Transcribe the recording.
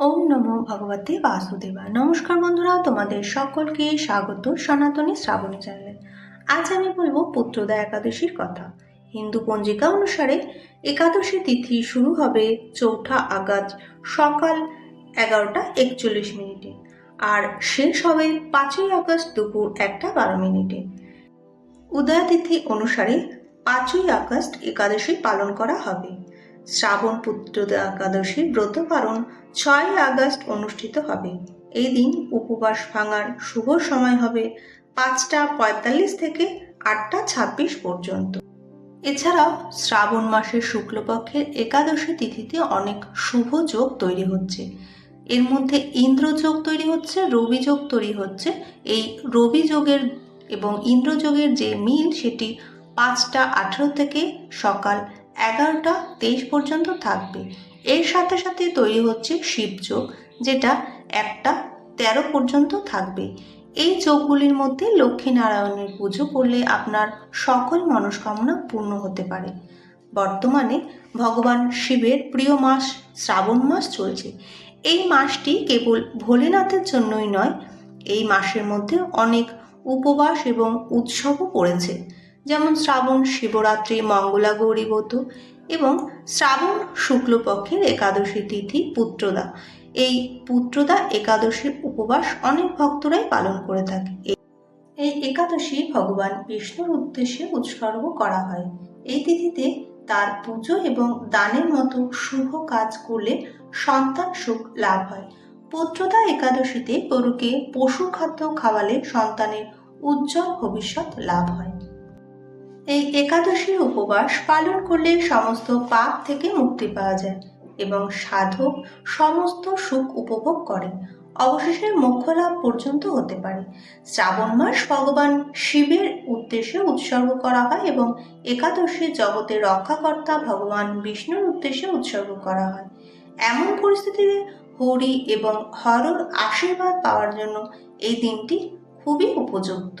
ওম নমো ভগবতে বাসুদেবা নমস্কার বন্ধুরা, তোমাদের সকলকে স্বাগত সনাতনী শ্রাবণী চ্যানেলে। আজ আমি বলব পুত্রদা একাদশীর কথা। হিন্দু পঞ্জিকা অনুসারে একাদশী তিথি শুরু হবে চৌঠা আগস্ট সকাল এগারোটা একচল্লিশ মিনিটে আর শেষ হবে পাঁচই আগস্ট দুপুর একটা বারো মিনিটে। উদয়া তিথি অনুসারে পাঁচই আগস্ট একাদশী পালন করা হবে। শ্রাবণ পুত্রদা একাদশী ব্রত পালন ছয় আগস্ট অনুষ্ঠিত হবে। এই দিন উপবাস ভাঙার শুভ সময় হবে পাঁচটা পঁয়তাল্লিশ থেকে আটটা ছাব্বিশ পর্যন্ত। এছাড়াও শ্রাবণ মাসের শুক্লপক্ষের একাদশী তিথিতে অনেক শুভ যোগ তৈরি হচ্ছে। এর মধ্যে ইন্দ্রযোগ তৈরি হচ্ছে, রবি যোগ তৈরি হচ্ছে। এই রবি যোগের এবং ইন্দ্রযোগের যে মিল সেটি পাঁচটা আঠেরো থেকে সকাল এগারোটা তেইশ পর্যন্ত থাকবে। এর সাথে সাথে তৈরি হচ্ছে শিব শিবযোগ যেটা একটা তেরো পর্যন্ত থাকবে। এই যোগগুলির মধ্যে লক্ষ্মীনারায়ণের পুজো করলে আপনার সকল মনস্কামনা পূর্ণ হতে পারে। বর্তমানে ভগবান শিবের প্রিয় মাস শ্রাবণ মাস চলছে। এই মাসটি কেবল ভোলেনাথের জন্যই নয়, এই মাসের মধ্যে অনেক উপবাস এবং উৎসবও পড়েছে। যেমন শ্রাবণ, শিবরাত্রি, মঙ্গলা, গৌরী ব্রত এবং শ্রাবণ শুক্লপক্ষের একাদশী তিথি পুত্রদা। এই পুত্রদা একাদশীর উপবাস অনেক ভক্তরাই পালন করে থাকে। এই একাদশী ভগবান বিষ্ণুর উদ্দেশ্যে উৎসর্গ করা হয়। এই তিথিতে তার পুজো এবং দানের মতো শুভ কাজ করলে সন্তান সুখ লাভ হয়। পুত্রদা একাদশীতে গরুকে পশু খাদ্য খাওয়ালে সন্তানের উজ্জ্বল ভবিষ্যৎ লাভ হয়। এই একাদশীর উপবাস পালন করলে সমস্ত পাপ থেকে মুক্তি পাওয়া যায় এবং সাধক সমস্ত সুখ উপভোগ করে। অবশেষে মোক্ষ লাভ পর্যন্ত হতে পারে। শ্রাবণ মাস ভগবান শিবের উদ্দেশ্যে উৎসর্গ করা হয় এবং একাদশী জগতের রক্ষাকর্তা ভগবান বিষ্ণুর উদ্দেশ্যে উৎসর্গ করা হয়। এমন পরিস্থিতিতে হরি এবং হরর আশীর্বাদ পাওয়ার জন্য এই দিনটি খুবই উপযুক্ত।